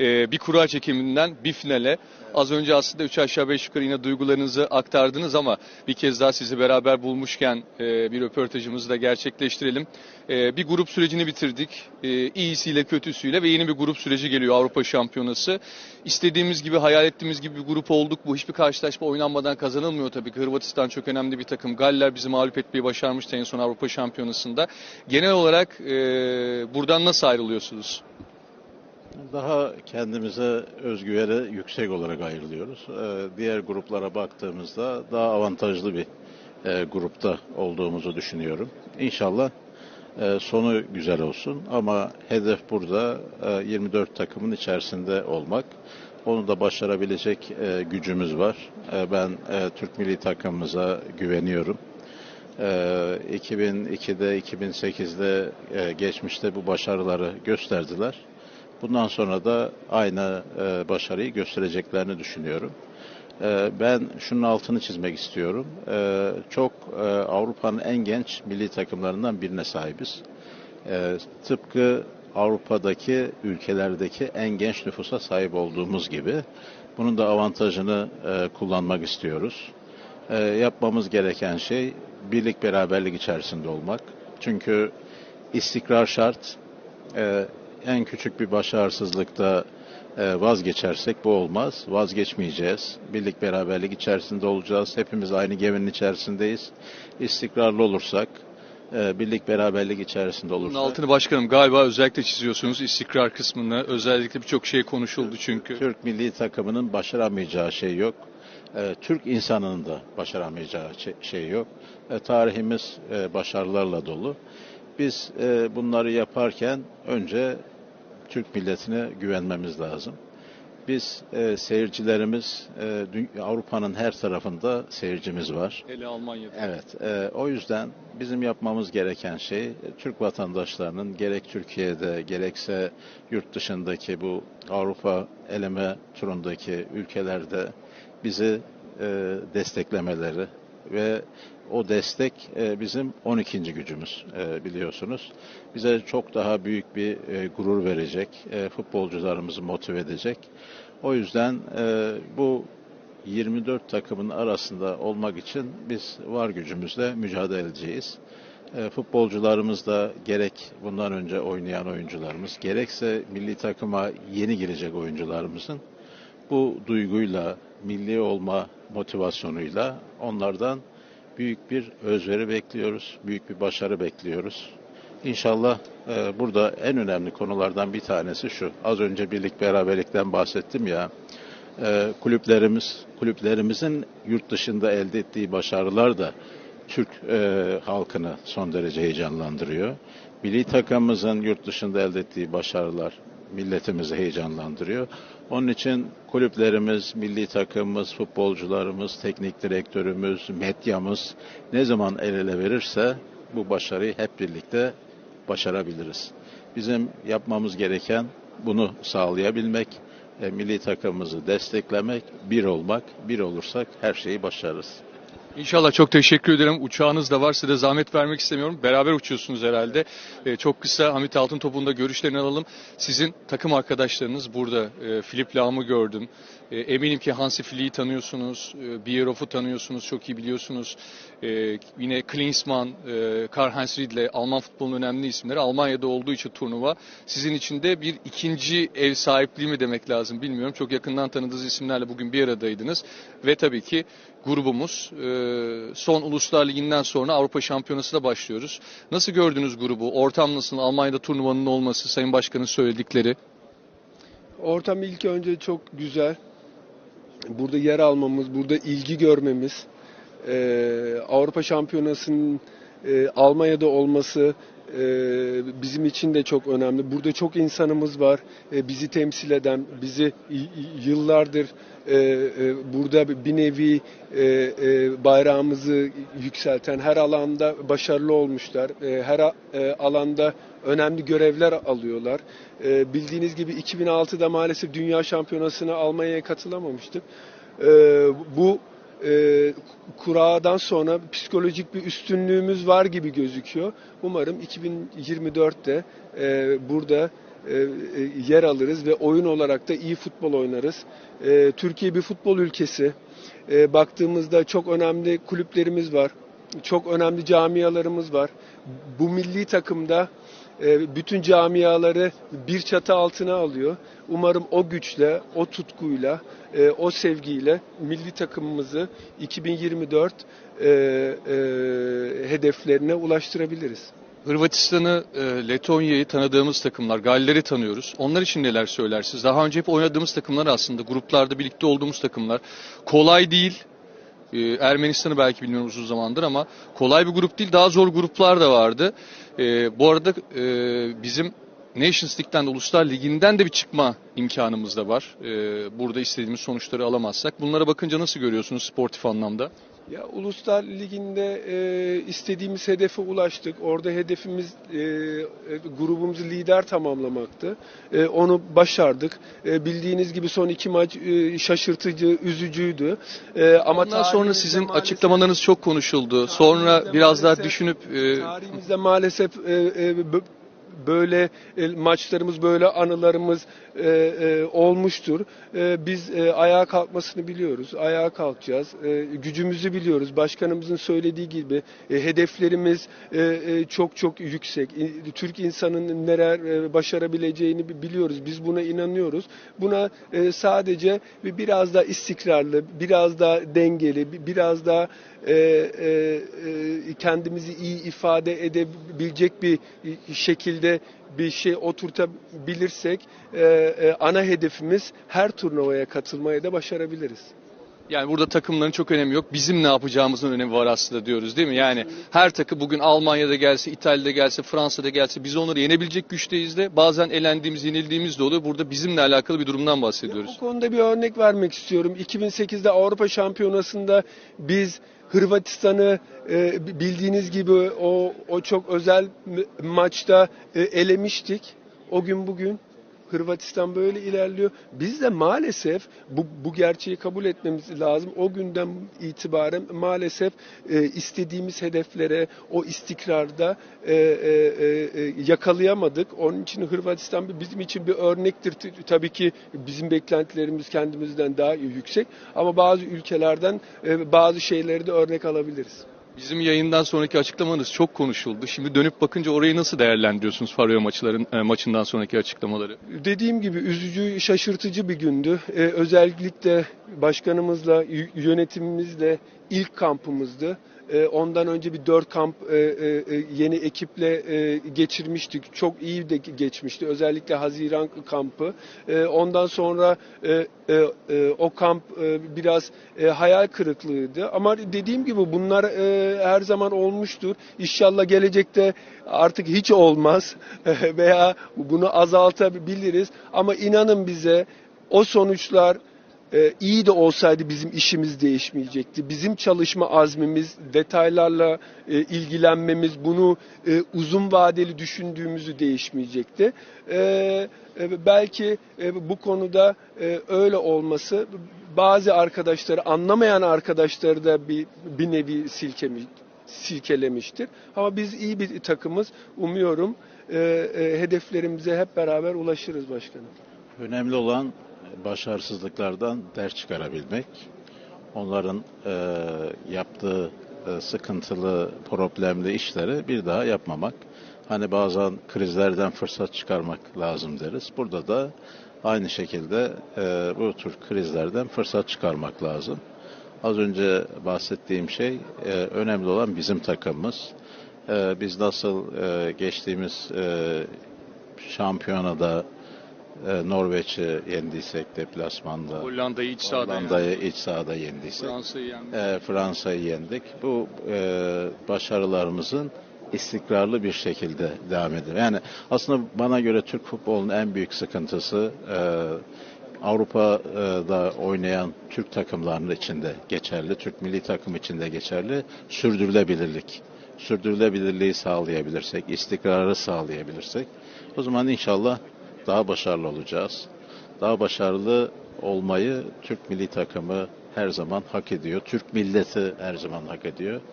e, bir kura çekiminden bir finale. Az önce aslında üç aşağı beş yukarı yine duygularınızı aktardınız ama bir kez daha sizi beraber bulmuşken e, bir röportajımızı da gerçekleştirelim. E, bir grup sürecini bitirdik. E, iyisiyle kötüsüyle ve yeni bir grup süreci geliyor Avrupa Şampiyonası. İstediğimiz gibi hayal ettiğimiz gibi bir grup olduk. Bu hiçbir karşılaşma oynanmadan kazanılmıyor tabii ki. Hırvatistan çok önemli bir takım. Galler bizi mağlup etmeyi başarmıştı en son Avrupa Şampiyonası'nda. Genel olarak buradan nasıl ayrılıyorsunuz? Daha kendimize özgüveni yüksek olarak ayrılıyoruz. Ee, Diğer gruplara baktığımızda daha avantajlı bir e, grupta olduğumuzu düşünüyorum. İnşallah e, sonu güzel olsun ama hedef burada e, 24 takımın içerisinde olmak. Onu da başarabilecek e, gücümüz var. E, Ben e, Türk milli takımımıza güveniyorum. Ee, 2002'de, 2008'de e, geçmişte bu başarıları gösterdiler. Bundan sonra da aynı e, başarıyı göstereceklerini düşünüyorum. E, ben şunun altını çizmek istiyorum. E, çok e, Avrupa'nın en genç milli takımlarından birine sahibiz. E, tıpkı Avrupa'daki ülkelerdeki en genç nüfusa sahip olduğumuz gibi bunun da avantajını e, kullanmak istiyoruz. E, yapmamız gereken şey birlik beraberlik içerisinde olmak. Çünkü istikrar şart. E, en küçük bir başarısızlıkta e, vazgeçersek bu olmaz. Vazgeçmeyeceğiz. Birlik beraberlik içerisinde olacağız. Hepimiz aynı geminin içerisindeyiz. İstikrarlı olursak, e, birlik beraberlik içerisinde Bunun olursak, altını başkanım galiba özellikle çiziyorsunuz istikrar kısmını. Özellikle birçok şey konuşuldu çünkü. Türk milli takımının başaramayacağı şey yok. E, Türk insanının da başaramayacağı şey- yok. Tarihimiz başarılarla dolu. Biz e, bunları yaparken önce Türk milletine güvenmemiz lazım. Biz e, seyircilerimiz e, Avrupa'nın her tarafında seyircimiz var. Hele Almanya'da. Evet, e, o yüzden bizim yapmamız gereken şey e, Türk vatandaşlarının gerek Türkiye'de gerekse yurt dışındaki bu Avrupa eleme turundaki ülkelerde bizi e, desteklemeleri ve o destek e, bizim 12. gücümüz e, biliyorsunuz. Bize çok daha büyük bir e, gurur verecek, futbolcularımızı motive edecek. O yüzden bu 24 takımın arasında olmak için biz var gücümüzle mücadele edeceğiz. Futbolcularımız da gerek bundan önce oynayan oyuncularımız gerekse milli takıma yeni girecek oyuncularımızın bu duyguyla, milli olma motivasyonuyla onlardan büyük bir özveri bekliyoruz, büyük bir başarı bekliyoruz. İnşallah e, burada en önemli konulardan bir tanesi şu. Az önce birlik beraberlikten bahsettim ya. E, kulüplerimiz, kulüplerimizin yurt dışında elde ettiği başarılar da Türk e, halkını son derece heyecanlandırıyor. Milli takımımızın yurt dışında elde ettiği başarılar milletimizi heyecanlandırıyor. Onun için kulüplerimiz, milli takımımız, futbolcularımız, teknik direktörümüz, medyamız ne zaman el ele verirse bu başarıyı hep birlikte başarabiliriz. Bizim yapmamız gereken bunu sağlayabilmek, e, milli takımımızı desteklemek, bir olmak. Bir olursak her şeyi başarırız. İnşallah çok teşekkür ederim. Uçağınız da var. Size de zahmet vermek istemiyorum. Beraber uçuyorsunuz herhalde. Ee, çok kısa Hamit Altıntop'un da görüşlerini alalım. Sizin takım arkadaşlarınız burada. Ee, Filip Lahm'ı gördüm. Ee, eminim ki Hansi Flick'i tanıyorsunuz. Ee, Bierhoff'u tanıyorsunuz. Çok iyi biliyorsunuz. Ee, yine Klinsmann, e, Karl-Heinz Riedle, Alman futbolunun önemli isimleri. Almanya'da olduğu için turnuva. Sizin için de bir ikinci ev sahipliği mi demek lazım bilmiyorum. Çok yakından tanıdığınız isimlerle bugün bir aradaydınız. Ve tabii ki grubumuz. Ee, son Uluslar Ligi'nden sonra Avrupa Şampiyonası'na başlıyoruz. Nasıl gördünüz grubu? Ortam nasıl? Almanya'da turnuvanın olması, Sayın Başkan'ın söyledikleri. Ortam ilk önce çok güzel. Burada yer almamız, burada ilgi görmemiz, e, Avrupa Şampiyonası'nın e, Almanya'da olması bizim için de çok önemli. Burada çok insanımız var, e, bizi temsil eden, bizi yıllardır e, e, burada bir nevi e, bayrağımızı yükselten her alanda başarılı olmuşlar. E, her alanda önemli görevler alıyorlar. Bildiğiniz gibi 2006'da maalesef Dünya Şampiyonası'na Almanya'ya katılamamıştık. Bu e, kuradan sonra psikolojik bir üstünlüğümüz var gibi gözüküyor. Umarım 2024'te e, burada e, e, yer alırız ve oyun olarak da iyi futbol oynarız. E, Türkiye bir futbol ülkesi. E, baktığımızda çok önemli kulüplerimiz var. Çok önemli camialarımız var. Bu milli takımda bütün camiaları bir çatı altına alıyor. Umarım o güçle, o tutkuyla, e, o sevgiyle milli takımımızı 2024 e, e, hedeflerine ulaştırabiliriz. Hırvatistan'ı, Letonya'yı tanıdığımız takımlar, Galler'i tanıyoruz. Onlar için neler söylersiniz? Daha önce hep oynadığımız takımlar aslında, gruplarda birlikte olduğumuz takımlar. Kolay değil. E, Ermenistan'ı belki bilmiyorum uzun zamandır ama kolay bir grup değil. Daha zor gruplar da vardı. E, bu arada e, bizim Nations League'den de Uluslar Ligi'nden de bir çıkma imkanımız da var. E, burada istediğimiz sonuçları alamazsak. Bunlara bakınca nasıl görüyorsunuz sportif anlamda? Ya Uluslar Ligi'nde e, istediğimiz hedefe ulaştık. Orada hedefimiz e, e, grubumuzu lider tamamlamaktı. E, onu başardık. E, bildiğiniz gibi son iki maç e, şaşırtıcı, üzücüydü. E, ama Ondan sonra sizin maalesef- açıklamalarınız çok konuşuldu. Sonra biraz daha düşünüp e, Tarihimizde maalesef e, e, böyle e, maçlarımız, böyle anılarımız e, e, olmuştur. Biz ayağa kalkmasını biliyoruz. Ayağa kalkacağız. Gücümüzü biliyoruz. Başkanımızın söylediği gibi hedeflerimiz çok çok yüksek. Türk insanın neler başarabileceğini bi- biliyoruz. Biz buna inanıyoruz. Buna sadece bir- biraz daha istikrarlı, biraz daha dengeli, bi- biraz daha kendimizi iyi ifade edebilecek bir şekilde bir şey oturtabilirsek e, e, ana hedefimiz her turnuvaya katılmaya da başarabiliriz. Yani burada takımların çok önemi yok. Bizim ne yapacağımızın önemi var aslında diyoruz değil mi? Yani her takım bugün Almanya'da gelse, İtalya'da gelse, Fransa'da gelse biz onları yenebilecek güçteyiz de bazen elendiğimiz, yenildiğimiz de oluyor. Burada bizimle alakalı bir durumdan bahsediyoruz. Bu konuda bir örnek vermek istiyorum. 2008'de Avrupa Şampiyonası'nda biz Hırvatistan'ı e, bildiğiniz gibi o o çok özel maçta e, elemiştik. O gün bugün Hırvatistan böyle ilerliyor. Biz de maalesef bu, bu gerçeği kabul etmemiz lazım. O günden itibaren maalesef e, istediğimiz hedeflere, o istikrarda e, e, e, e, yakalayamadık. Onun için Hırvatistan bizim için bir örnektir. Tabii ki bizim beklentilerimiz kendimizden daha yüksek ama bazı ülkelerden e, bazı şeyleri de örnek alabiliriz. Bizim yayından sonraki açıklamanız çok konuşuldu. Şimdi dönüp bakınca orayı nasıl değerlendiriyorsunuz Faroe maçların e, maçından sonraki açıklamaları? Dediğim gibi üzücü, şaşırtıcı bir gündü. Ee, özellikle başkanımızla, yönetimimizle ilk kampımızdı. Ee, ondan önce bir dört kamp e, e, e, yeni ekiple e, geçirmiştik. Çok iyi de geçmişti. Özellikle Haziran kampı. Ondan sonra e, e, e, o kamp e, biraz e, hayal kırıklığıydı. Ama dediğim gibi bunlar e, her zaman olmuştur. İnşallah gelecekte artık hiç olmaz veya bunu azaltabiliriz. Ama inanın bize o sonuçlar e, iyi de olsaydı bizim işimiz değişmeyecekti. Bizim çalışma azmimiz, detaylarla e, ilgilenmemiz, bunu e, uzun vadeli düşündüğümüzü değişmeyecekti. E, e, belki bu konuda öyle olması bazı arkadaşları, anlamayan arkadaşları da bir, bir nevi silkemiş, silkelemiştir. Ama biz iyi bir takımız. Umuyorum hedeflerimize hep beraber ulaşırız başkanım. Önemli olan başarısızlıklardan ders çıkarabilmek. Onların e, yaptığı e, sıkıntılı, problemli işleri bir daha yapmamak. Hani bazen krizlerden fırsat çıkarmak lazım deriz. Burada da aynı şekilde e, bu tür krizlerden fırsat çıkarmak lazım. Az önce bahsettiğim şey e, önemli olan bizim takımımız. E, biz nasıl e, geçtiğimiz e, şampiyonada e, Norveç'i yendiysek deplasmanda, Hollanda'yı iç sahada. Hollanda'yı iç sahada yendiysek, Fransa'yı yendik. e, Fransa'yı yendik. Bu e, başarılarımızın istikrarlı bir şekilde devam ediyor. Yani aslında bana göre Türk futbolunun en büyük sıkıntısı e, Avrupa'da oynayan Türk takımlarının içinde geçerli, Türk milli takım içinde geçerli sürdürülebilirlik. Sürdürülebilirliği sağlayabilirsek, istikrarı sağlayabilirsek o zaman inşallah daha başarılı olacağız. Daha başarılı olmayı Türk milli takımı her zaman hak ediyor. Türk milleti her zaman hak ediyor.